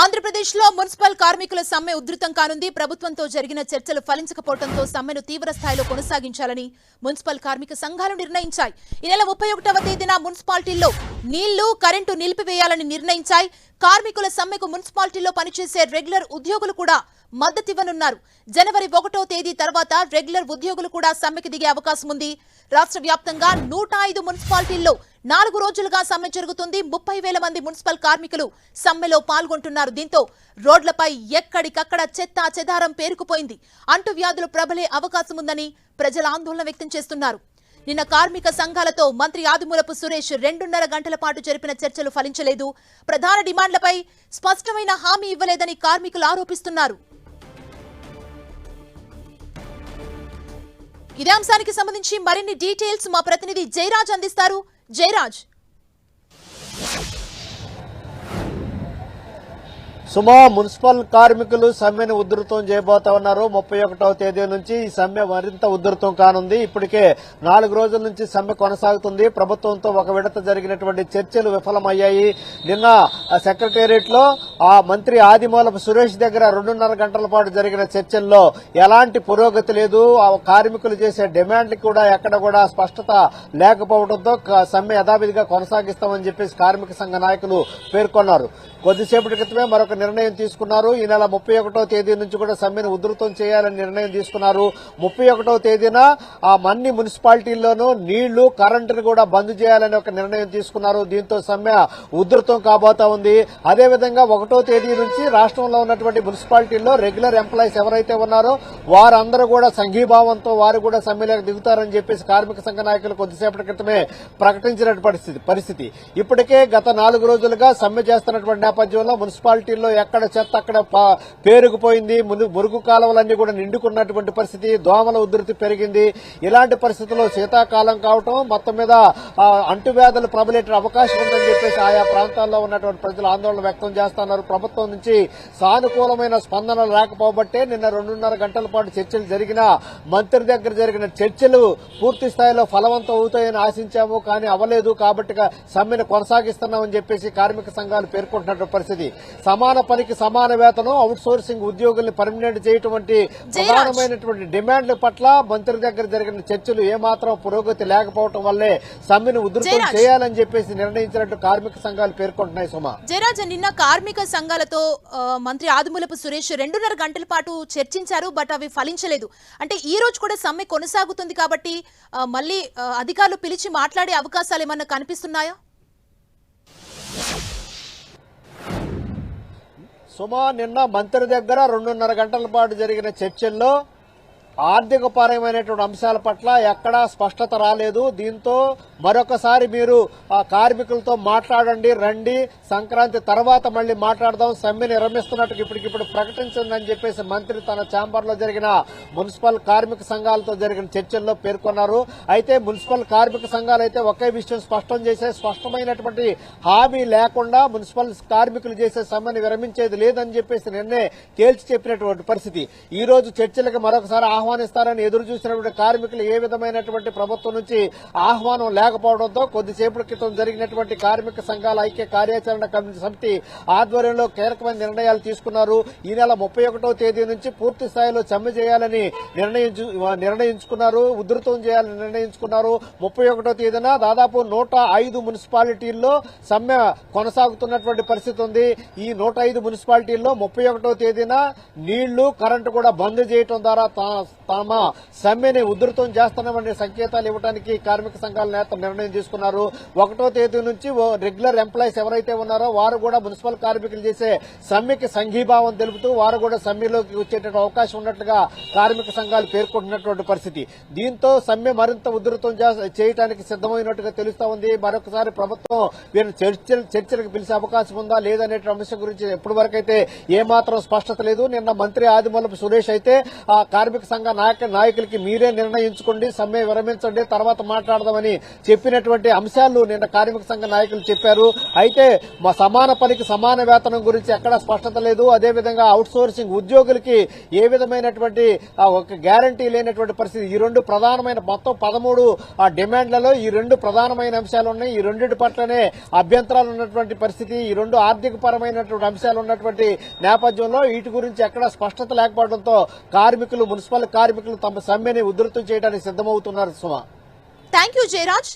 ఆంధ్రప్రదేశ్లో మున్సిపల్ కార్మికుల సమ్మె ఉధృతం కానుంది. ప్రభుత్వంతో జరిగిన చర్చలు ఫలించకపోవడంతో సమ్మెను తీవ్ర స్థాయిలో కొనసాగించాలని మున్సిపల్ కార్మిక సంఘాలు నిర్ణయించాయి. ఈ నెల ముప్పై ఒకటవ తేదీన మున్సిపాలిటీల్లో నీళ్ళు కరెంటు నిలిపివేయాలని నిర్ణయించాయి. కార్మికుల సమ్మెకు మున్సిపాలిటీలో పనిచేసే రెగ్యులర్ ఉద్యోగులు కూడా మద్దతివ్వనున్నారు జనవరి ఒకటో తేదీ తర్వాత రెగ్యులర్ ఉద్యోగులు కూడా సమ్మెకి దిగే అవకాశం ఉంది. రాష్ట్ర వ్యాప్తంగా నూట ఐదు మున్సిపాలిటీల్లో నాలుగు రోజులుగా సమ్మె జరుగుతుంది. ముప్పై వేల మంది మున్సిపల్ కార్మికులు సమ్మెలో పాల్గొంటున్నారు. దీంతో రోడ్లపై ఎక్కడికక్కడ చెత్త చెదారం పేరుకుపోయింది. అంటువ్యాధులు ప్రబలే అవకాశం ఉందని ప్రజలు ఆందోళన వ్యక్తం చేస్తున్నారు. నిన్న కార్మిక సంఘాలతో మంత్రి ఆదిమూలపు సురేష్ రెండున్నర గంటల పాటు జరిపిన చర్చలు ఫలించలేదు. ప్రధాన డిమాండ్లపై స్పష్టమైన హామీ ఇవ్వలేదని కార్మికులు ఆరోపిస్తున్నారు. ఇదే అంశానికి సంబంధించి మరిన్ని డీటెయిల్స్ మా ప్రతినిధి జయరాజ్ అందిస్తారు. జయరాజ్. సుమా మున్సిపల్ కార్మికులు సమ్మెను ఉధృతం చేయబోతా ఉన్నారు ముప్పై ఒకటవ తేదీ నుంచి ఈ సమ్మె మరింత ఉధృతం కానుంది. ఇప్పటికే నాలుగు రోజుల నుంచి సమ్మె కొనసాగుతుంది. ప్రభుత్వంతో ఒక విడత జరిగినటువంటి చర్చలు విఫలమయ్యాయి. నిన్న సెక్రటేరియట్లో ఆ మంత్రి ఆదిమూలపు సురేష్ దగ్గర రెండున్నర గంటల పాటు జరిగిన చర్చల్లో ఎలాంటి పురోగతి లేదు. ఆ కార్మికులు చేసే డిమాండ్లు కూడా ఎక్కడ కూడా స్పష్టత లేకపోవడంతో సమ్మె యథావిధిగా కొనసాగిస్తామని చెప్పేసి కార్మిక సంఘ నాయకులు పేర్కొన్నారు. కొద్దిసేపటి క్రితమే మరొక నిర్ణయం తీసుకున్నారు. ఈ నెల ముప్పై ఒకటో తేదీ నుంచి కూడా సమ్మెను ఉధృతం చేయాలని నిర్ణయం తీసుకున్నారు. ముప్పై ఒకటో తేదీన ఆ మన్ని మున్సిపాలిటీల్లోనూ నీళ్ళు కరెంటును కూడా బంద్ చేయాలని ఒక నిర్ణయం తీసుకున్నారు. దీంతో సమ్మె ఉధృతం కాబోతా ఉంది. అదేవిధంగా ఒకటో తేదీ నుంచి రాష్ట్రంలో ఉన్నటువంటి మున్సిపాలిటీల్లో రెగ్యులర్ ఎంప్లాయీస్ ఎవరైతే ఉన్నారో వారందరూ కూడా సంఘీభావంతో వారు కూడా సమ్మెలకు దిగుతారని చెప్పేసి కార్మిక సంఘ నాయకులు కొద్దిసేపటి క్రితమే ప్రకటించిన పరిస్థితి. పరిస్థితి. ఇప్పటికే గత నాలుగు రోజులుగా సమ్మె చేస్తున్నటువంటి నేపథ్యంలో మున్సిపాలిటీల్లో ఎక్కడ చెత్త అక్కడ పేరుకుపోయింది ముందు మురుగు కాలువలన్నీ కూడా నిండుకున్నటువంటి పరిస్థితి దోమల ఉధృతి పెరిగింది. ఇలాంటి పరిస్థితుల్లో శీతాకాలం కావటం మొత్తం మీద అంటువ్యాధులు ప్రబలే అవకాశం ఉందని చెప్పేసి ఆయా ప్రాంతాల్లో ఉన్నటువంటి ప్రజలు ఆందోళన వ్యక్తం చేస్తున్నారు. ప్రభుత్వం నుంచి సానుకూలమైన స్పందన రాకపోబట్టే నిన్న రెండున్నర గంటల పాటు చర్చలు జరిగినా మంత్రి దగ్గర జరిగిన చర్చలు పూర్తి స్థాయిలో ఫలవంతం అవుతాయని ఆశించాము కానీ అవ్వలేదు కాబట్టి సమ్మెను కొనసాగిస్తున్నామని చెప్పేసి కార్మిక సంఘాలు పేర్కొంటున్న పరిస్థితి. సమాన పనికి సమాన వేతనం అవుట్ సోర్సింగ్ ఉద్యోగుల్ని పర్మినెంట్ చేయటం వంటి ప్రధానమైనటువంటి డిమాండ్ల పట్ల మంత్రి దగ్గర జరిగిన చర్చలు ఏమాత్రం పురోగతి లేకపోవడం వల్లే సమ్మెను ఉధృతం. చేయాలని చెప్పేసి నిర్ణయించినట్టు కార్మిక సంఘాలు పేర్కొంటున్నాయి సుమా. జయరాజ్ నిన్న కార్మిక సంఘాలతో మంత్రి ఆదిమూలపు సురేష్ రెండున్నర గంటల పాటు చర్చించారు బట్ అవి ఫలించలేదు. అంటే ఈ రోజు కూడా సమ్మె కొనసాగుతుంది కాబట్టి మళ్ళీ అధికారులు పిలిచి మాట్లాడే అవకాశాలు ఏమన్నా కనిపిస్తున్నాయా? సుమా నిన్న మంత్రి దగ్గర రెండున్నర గంటల పాటు జరిగిన చర్చల్లో ఆర్థిక పరమైనటువంటి అంశాల పట్ల ఎక్కడా స్పష్టత రాలేదు. దీంతో మరొకసారి మీరు ఆ కార్మికులతో మాట్లాడండి రండి. సంక్రాంతి తర్వాత మళ్ళీ మాట్లాడదాం. సమ్మె నిర్వహిస్తున్నట్టు ఇప్పటికిప్పుడు ప్రకటించిందని చెప్పేసి మంత్రి తన ఛాంబర్లో జరిగిన మున్సిపల్ కార్మిక సంఘాలతో జరిగిన చర్చల్లో పేర్కొన్నారు. అయితే మున్సిపల్ కార్మిక సంఘాలు అయితే ఒకే విషయం స్పష్టం చేసే స్పష్టమైనటువంటి హామీ లేకుండా మున్సిపల్ కార్మికులు చేసే సమ్మెను విరమించేది లేదని చెప్పేసి నిన్నే తేల్చి చెప్పినటువంటి పరిస్థితి. ఈ రోజు చర్చలకు మరొకసారి ఆహ్వానిస్తారని ఎదురు చూసినటువంటి కార్మికులు ఏ విధమైనటువంటి ప్రభుత్వం నుంచి ఆహ్వానం లేకపోవడంతో కొద్దిసేపటి క్రితం జరిగినటువంటి కార్మిక సంఘాల ఐక్య కార్యాచరణ సమితి ఆధ్వర్యంలో కీలకమైన నిర్ణయాలు తీసుకున్నారు. ఈ నెల ముప్పై ఒకటో తేదీ నుంచి పూర్తి స్థాయిలో సమ్మె చేయాలని నిర్ణయించు నిర్ణయించుకున్నారు. ఉధృతం చేయాలని నిర్ణయించుకున్నారు. ముప్పై ఒకటో తేదీన దాదాపు నూట ఐదు మున్సిపాలిటీల్లో సమ్మె కొనసాగుతున్నటువంటి పరిస్థితి ఉంది. ఈ నూట ఐదు మున్సిపాలిటీల్లో ముప్పై ఒకటో తేదీన నీళ్ళు కరెంటు కూడా బంద్ చేయడం ద్వారా తా- తమ సమ్మెని ఉధృతం చేస్తున్నామనే సంకేతాలు ఇవ్వడానికి కార్మిక సంఘాల నేత నిర్ణయం తీసుకున్నారు. ఒకటో తేదీ నుంచి రెగ్యులర్ ఎంప్లాయీస్ ఎవరైతే ఉన్నారో వారు కూడా మున్సిపల్ కార్మికులు చేసే సమ్మెకి సంఘీభావం తెలుపుతూ వారు కూడా సమ్మెలోకి వచ్చేటువంటి అవకాశం ఉన్నట్లుగా కార్మిక సంఘాలు పేర్కొంటున్నటువంటి పరిస్థితి. దీంతో సమ్మె మరింత ఉధృతం చే- చేయడానికి సిద్దమైనట్టుగా తెలుస్తా ఉంది. మరొకసారి ప్రభుత్వం వీరిని చర్చలు చర్చలకు పిలిచే అవకాశం ఉందా లేదనే అంశం గురించి ఎప్పటి వరకైతే ఏమాత్రం స్పష్టత లేదు. నిన్న మంత్రి ఆదిమూలపు సురేష్ అయితే ఆ కార్మిక సంఘ సంఘ నాయక నాయకులకి మీరే నిర్ణయించుకోండి సమ్మె విరమించండి తర్వాత మాట్లాడదామని చెప్పినటువంటి అంశాలు నిన్న కార్మిక సంఘ నాయకులు చెప్పారు. అయితే మా సమాన పనికి సమాన వేతనం గురించి ఎక్కడా స్పష్టత లేదు. అదేవిధంగా అవుట్ సోర్సింగ్ ఉద్యోగులకి ఏ విధమైనటువంటి ఒక గ్యారంటీ లేనటువంటి పరిస్థితి. ఈ రెండు ప్రధానమైన మొత్తం పదమూడు ఆ డిమాండ్లలో ఈ రెండు ప్రధానమైన అంశాలు ఉన్నాయి. ఈ రెండింటి పట్లనే అభ్యంతరాలు ఉన్నటువంటి పరిస్థితి. ఈ రెండు ఆర్థిక పరమైనటువంటి అంశాలు ఉన్నటువంటి నేపథ్యంలో వీటి గురించి ఎక్కడ స్పష్టత లేకపోవడంతో కార్మికులు మున్సిపల్ కార్మికులు తమ సమ్మెని ఉధృతం చేయడానికి సిద్దమవుతున్నారు సుమ. Thank you Jayaraj